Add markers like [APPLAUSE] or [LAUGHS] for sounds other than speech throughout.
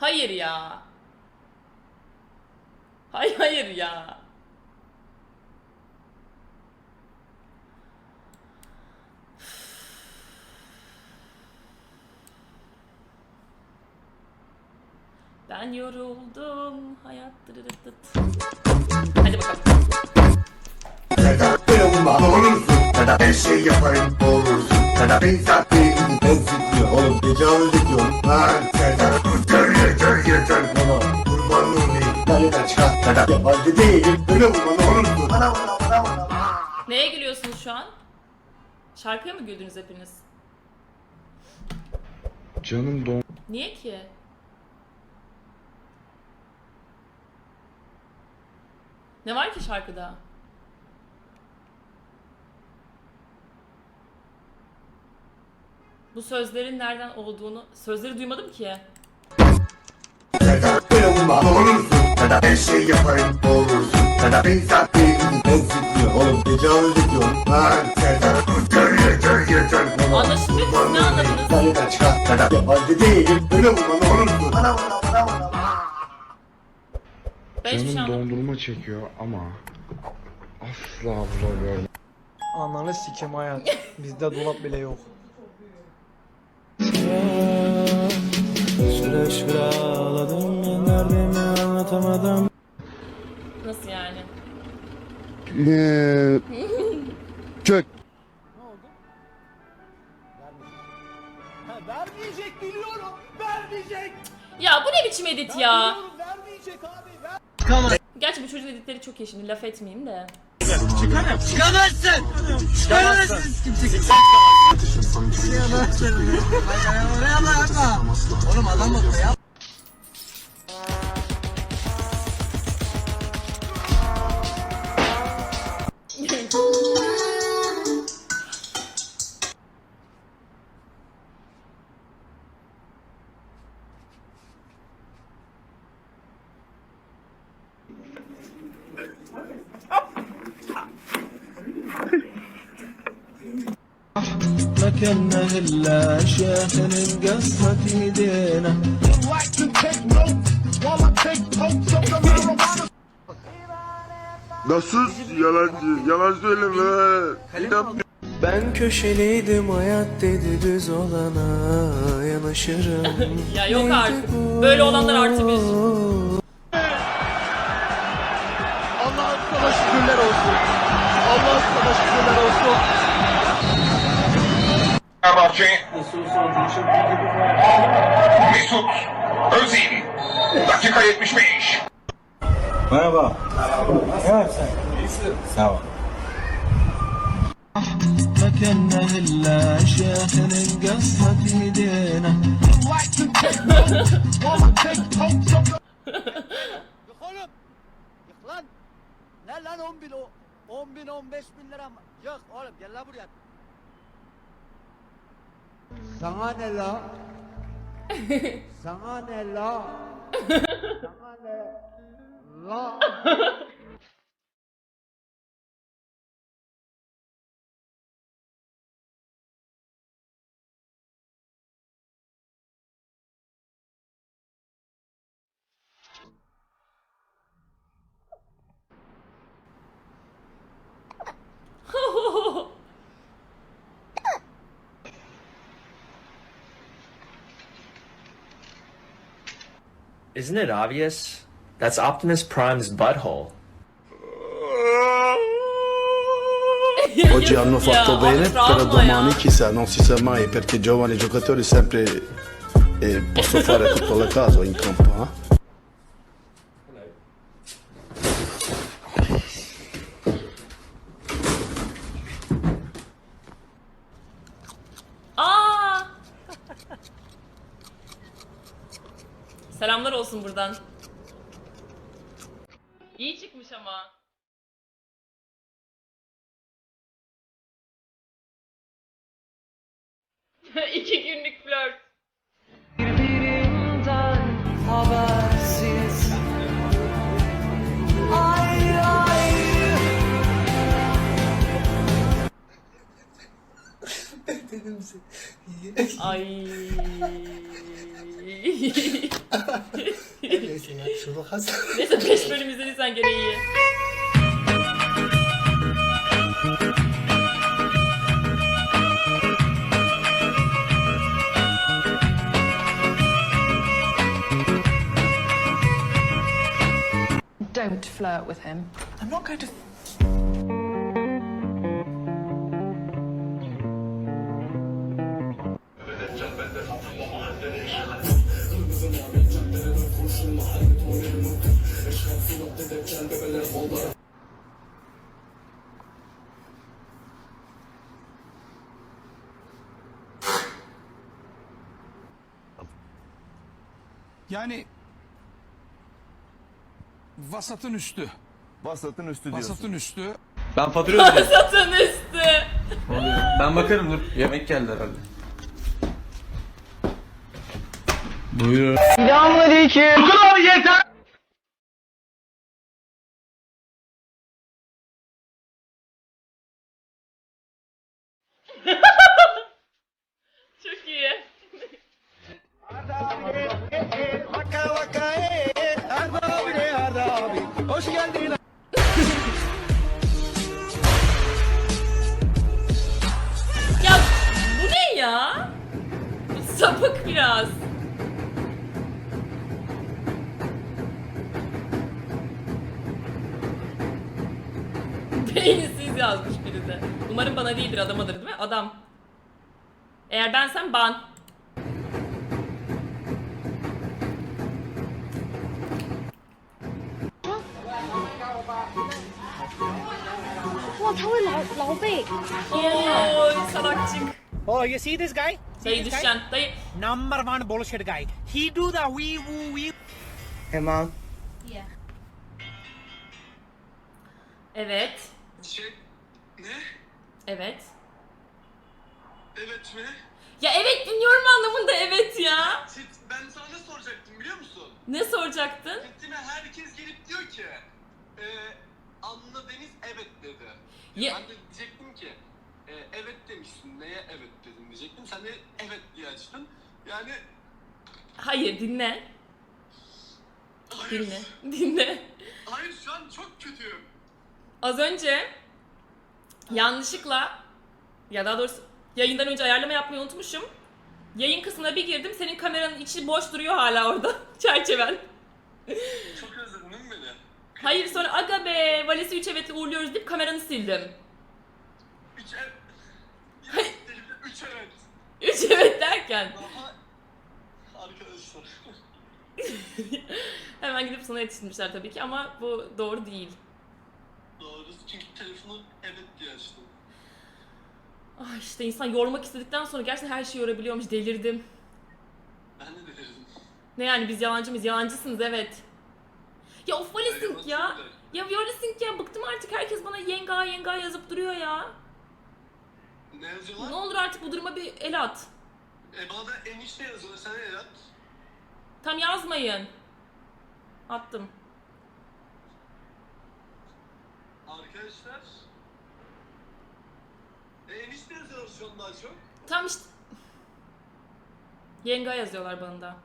Hayır ya. Hayır hayır ya. Ben yoruldum hayat. Hadi bakalım. Seda yanımda olursun Seda her şey yaparım olursun ben zaten Ben sıkıyor oğlum tecavüz ediyorum Lan Seda yeter yeter yeter Bana kurban olayım. Lanet çıkar. Seda yabancı değilim. Öyle vurma ne olursun Bana vurma bana vurma Neye gülüyorsunuz şu an? Şarkıya mı güldünüz hepiniz? Canım don Niye ki? Ne var ki şarkıda? Bu sözlerin nereden olduğunu sözleri duymadım ki. Seda yanımda olursun Seda her şey yaparım olursun Seda ben zaten Ben sıkıyor oğlum tecavüz ediyorum Lan Seda yeter yeter yeter Bana Anlaşılmıyor ki siz ne anladınız? Lanet çıkar Seda yabancı değilim Öyle vurma ne olursun Bana vurma bana vurma Ben hiçbir şey canım anlamadım. dondurma çekiyor ama asla bulamıyorum. Ananı sikim hayat. [LAUGHS] Bizde dolap bile yok. Süre süre ağladım ben derdimi anlatamadım Nasıl yani? Eee, kök. vermeyecek biliyorum. Vermeyecek. Ya bu ne biçim edit ya? Vermeyecek abi. Ver. Gerçi bu çocuğun editleri çok iyi şimdi laf etmeyeyim de. Çıkamazsın. Çıkarım. Çıkamazsın. Çıkamazsın. Çıkamazsın. Çıkamazsın. Oraya bak. Oğlum adam bakıyor ya. لكن إلا شيخ قصة ايدينا Nasıl yalancı? Yalan söyleme. İnan Ben köşeliydim hayat dedi düz olana yanaşırım [LAUGHS] Ya yok artık. Böyle olanlar artı bir. Fenerbahçe Mesut Özil dakika 75 Merhaba Ne var sen? Sağ ol لكن إلا شيخ قصة ايدينا Yık oğlum. Yık lan. Ne lan 10 bin o? 10 bin 15 bin lira mı? Yok oğlum gel lan buraya. Sana ne la? [LAUGHS] Sana ne la? [LAUGHS] Sana ne la? [LAUGHS] Isn't it obvious? That's Optimus Prime's butthole. [LAUGHS] Oggi hanno Ya, fatto bene, però domani chissà, non si sa mai perché giovani giocatori sempre eh, possono fare tutto le caso in campo. eh? Olsun buradan. İyi çıkmış ama. [LAUGHS] İki günlük flört. Ay. [LAUGHS] yine. Şurada kaç [LAUGHS] Neyse 5 bölüm izlediysen gene iyi. Don't flirt with him. I'm not going to... Yani vasatın üstü. Vasatın üstü diyorsun. Vasatın üstü. Ben fatura ödeyeceğim. Satın üstü. ben bakarım dur. Yemek geldi herhalde. Buyurun. Çok sapık biraz. Beyinsiz yazmış biri de. Umarım bana değildir adamadır değil mi? Adam. Eğer bensem ban. Oy salakçık. Oh, you see this guy? Dayı düşen. Dayı. Number one bullshit guy. He do the wee woo wee. Hey mom. Evet. Şey, ne? Evet. Evet mi? Ya evet dinliyorum anlamında evet ya. Ben sana ne soracaktım biliyor musun? Ne soracaktın? Gittiğime herkes gelip diyor ki e, Anla Deniz evet dedi. Ya- Ben de diyecektim ki e, evet demişsin neye evet dedim diyecektim. Sen de evet diye açtın. Yani Hayır dinle. hayır, Dinle. [LAUGHS] Dinle. hayır şu an çok kötüyüm. Az önce yanlışlıkla ya daha doğrusu yayından önce ayarlama yapmayı unutmuşum. Yayın kısmına bir girdim. Senin kameranın içi boş duruyor hala orada. [LAUGHS] Çerçeven. Çok özledin değil mi beni? Hayır sonra aga be valisi 3 evetle uğurluyoruz deyip kameranı sildim. Üç evet. Evet. 3 evet derken arkadaşlar. [LAUGHS] hemen gidip sana yetiştirmişler tabii ki ama bu doğru değil. Doğru çünkü telefonu evet diye açtım. Ah işte insan yormak istedikten sonra gerçekten her şeyi yorabiliyormuş delirdim. Ben de delirdim. Ne yani biz yalancı mıyız? Yalancısınız evet. Ya of Valisink ya. Ya Violisink ya bıktım artık herkes bana yenga yenga yazıp duruyor ya. Ne yazıyorlar? Ne olur artık bu duruma bir el at. E bana da enişte yazıyorlar. Sen ne yaz? Tam yazmayın. Attım. Arkadaşlar. E enişte yazıyorlar şu an daha çok. Tam işte. Yenga yazıyorlar bana da.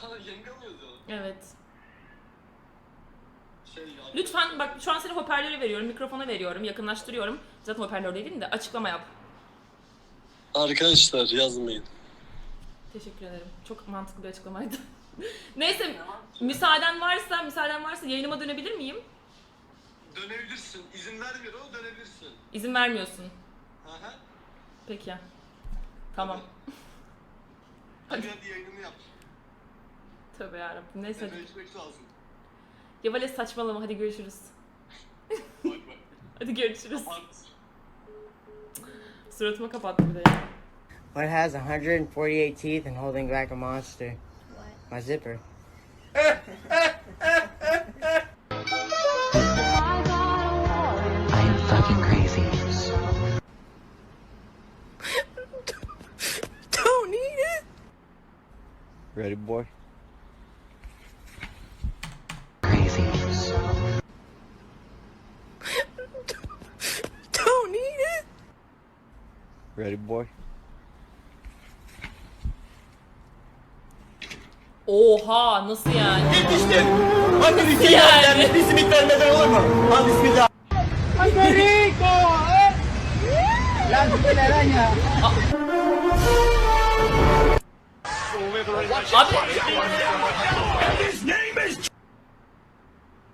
Sana yenge mi yazıyorlar? Evet. Lütfen bak şu an seni hoparlöre veriyorum, mikrofona veriyorum, yakınlaştırıyorum. Zaten hoparlördeydim de açıklama yap. Arkadaşlar yazmayın. Teşekkür ederim. Çok mantıklı bir açıklamaydı. [LAUGHS] Neyse, müsaaden varsa, müsaaden varsa yayınıma dönebilir miyim? Dönebilirsin. İzin vermiyor o dönebilirsin. İzin vermiyorsun. Aha. Peki. Tamam. Hadi [LAUGHS] hadi yayınını yap. Tövbe yarabbim. Neyse. Gitmek lazım. Ya böyle saçmalama. Hadi görüşürüz. Hadi görüşürüz. Suratıma kapattı bir de ya. What has 148 teeth and holding back a monster? What? My zipper. I am fucking crazy. Don't eat it. Ready boy? Ready boy? Oha nasıl yani? Yetiştin. Hadi bir Nasıl yani? Bir simit vermeden olur mu? Hadi bismillah. Lan bu ne lan ya? Abi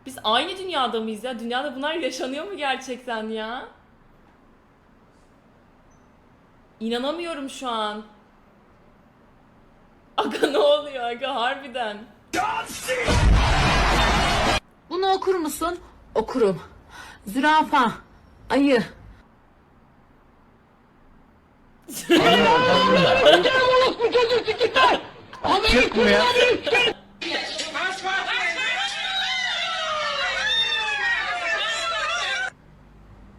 biz aynı dünyada mıyız ya? Dünyada bunlar yaşanıyor mu gerçekten ya? İnanamıyorum şu an. Aga ne oluyor aga harbiden? Bunu okur musun? Okurum. Zürafa. Ayı.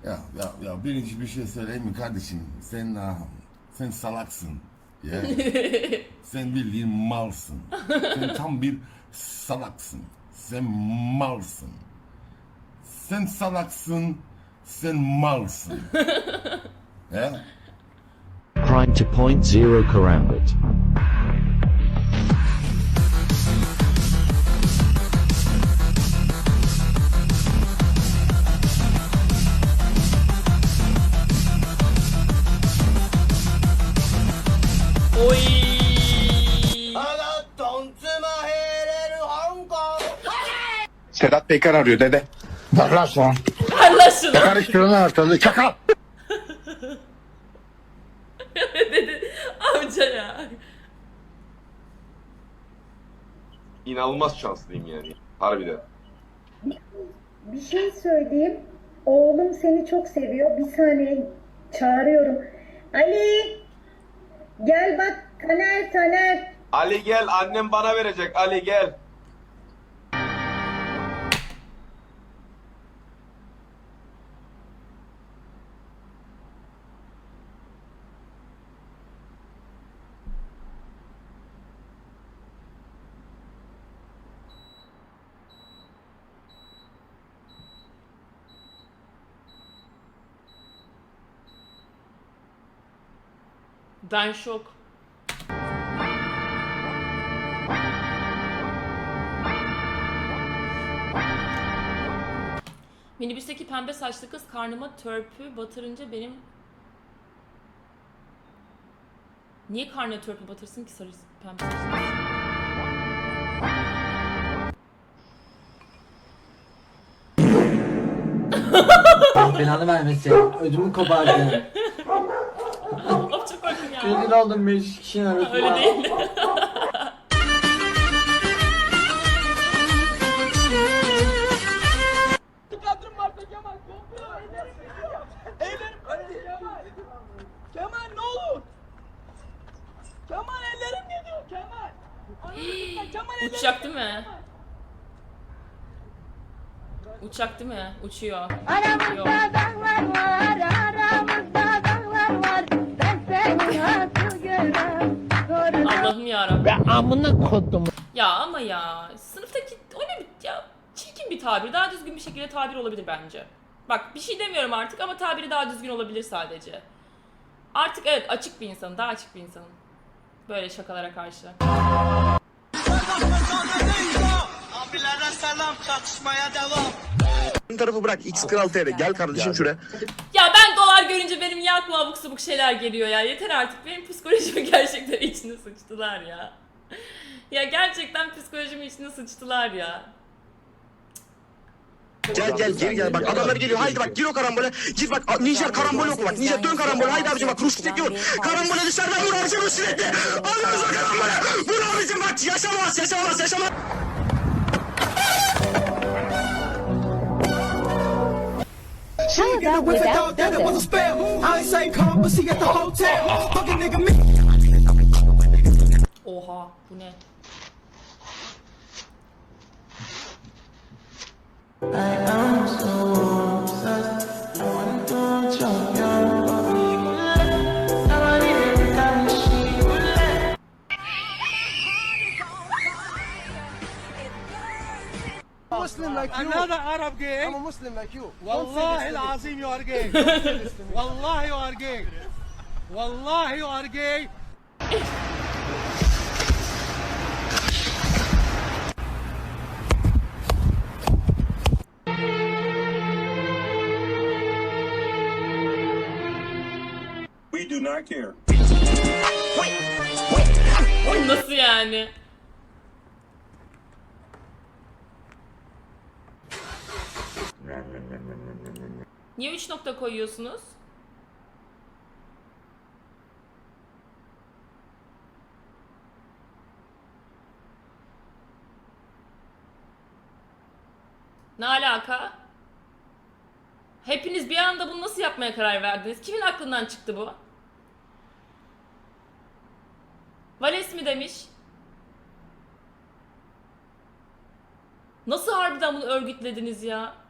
Ya ya ya birinci bir şey söyleyeyim mi kardeşim? Sen ah, sen salaksın. Ya. [LAUGHS] sen bildiğin malsın. Sen tam bir salaksın. Sen malsın. Sen salaksın. Sen malsın. [LAUGHS] ya? Prime to point zero karambit. Peker arıyor dede. Bak lan. Ver lan şunu. Karıştırın ortalığı. Çakal. [LAUGHS] dedi amca ya. İnanılmaz şanslıyım yani. Harbiden. Bir şey söyleyeyim. Oğlum seni çok seviyor. Bir saniye çağırıyorum. Ali! Gel bak Taner Taner. Ali gel annem bana verecek Ali gel. Ben şok. Minibüsteki pembe saçlı kız karnıma törpü batırınca benim... Niye karnına törpü batırsın ki sarı pembe saçlı kız? Belanı vermesin. Ödümü kopardı. of çok korktum ya. Rezil oldum beş kişinin arasında. Öyle değil. Kadrım varsa Kemal. Ellerim gidiyor Kemal. Kemal ne olur. Kemal ellerim gidiyor Kemal. Ay, Kemal ellerim Uçacak değil mi? Uçak değil mi? Uçuyor. Yok. Aramızda dağlar var, Allah'ım yarabbim. amına kodum. Ya ama ya sınıftaki o ne bir ya çirkin bir tabir. Daha düzgün bir şekilde tabir olabilir bence. Bak bir şey demiyorum artık ama tabiri daha düzgün olabilir sadece. Artık evet açık bir insanım. Daha açık bir insanım. Böyle şakalara karşı. Abilerden selam çatışmaya devam. tarafı bırak X Kral TR gel kardeşim şuraya. Ya ben dolar görünce benim niye aklıma abuk sabuk şeyler geliyor ya. Yeter artık. Benim psikolojimi [LAUGHS] gerçekten içine sıçtılar ya. Ya gerçekten psikolojimi içine sıçtılar ya. Gel gel geri gel. Bak adamlar geliyor. Haydi bak gir o karambole. Gir bak Nijer karambol yok mu bak. Nijer dön karambole. haydi abicim bak Rus çekiyor. Karambole dışarıdan vur abicim Rus sürekli alıyoruz o karambole vur abicim bak. Yaşamaz yaşamaz yaşamaz Oha bu ne? Arab gay. I'm a Muslim like you. Wallahi العظيم you are gay. Wallahi you are gay. Wallahi you are gay. We do not care. Nasıl yani? Niye 3 nokta koyuyorsunuz? Ne alaka? Hepiniz bir anda bunu nasıl yapmaya karar verdiniz? Kimin aklından çıktı bu? Vales mi demiş? Nasıl harbiden bunu örgütlediniz ya?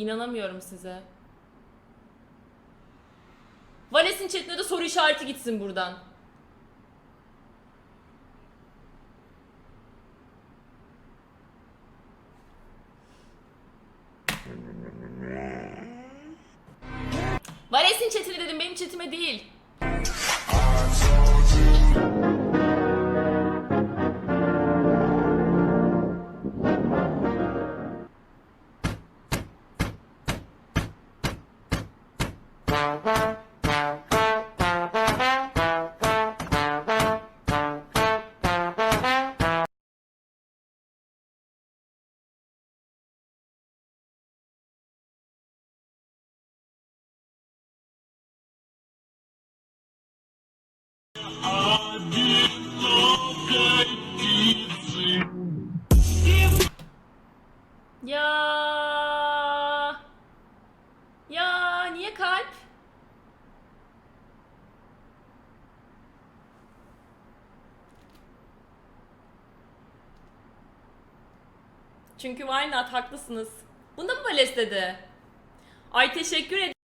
İnanamıyorum size. Vales'in chatine de soru işareti gitsin buradan. Vales'in chatine dedim benim chatime değil. Çünkü why not haklısınız. Bunda mı Vales dedi? Ay teşekkür ederim.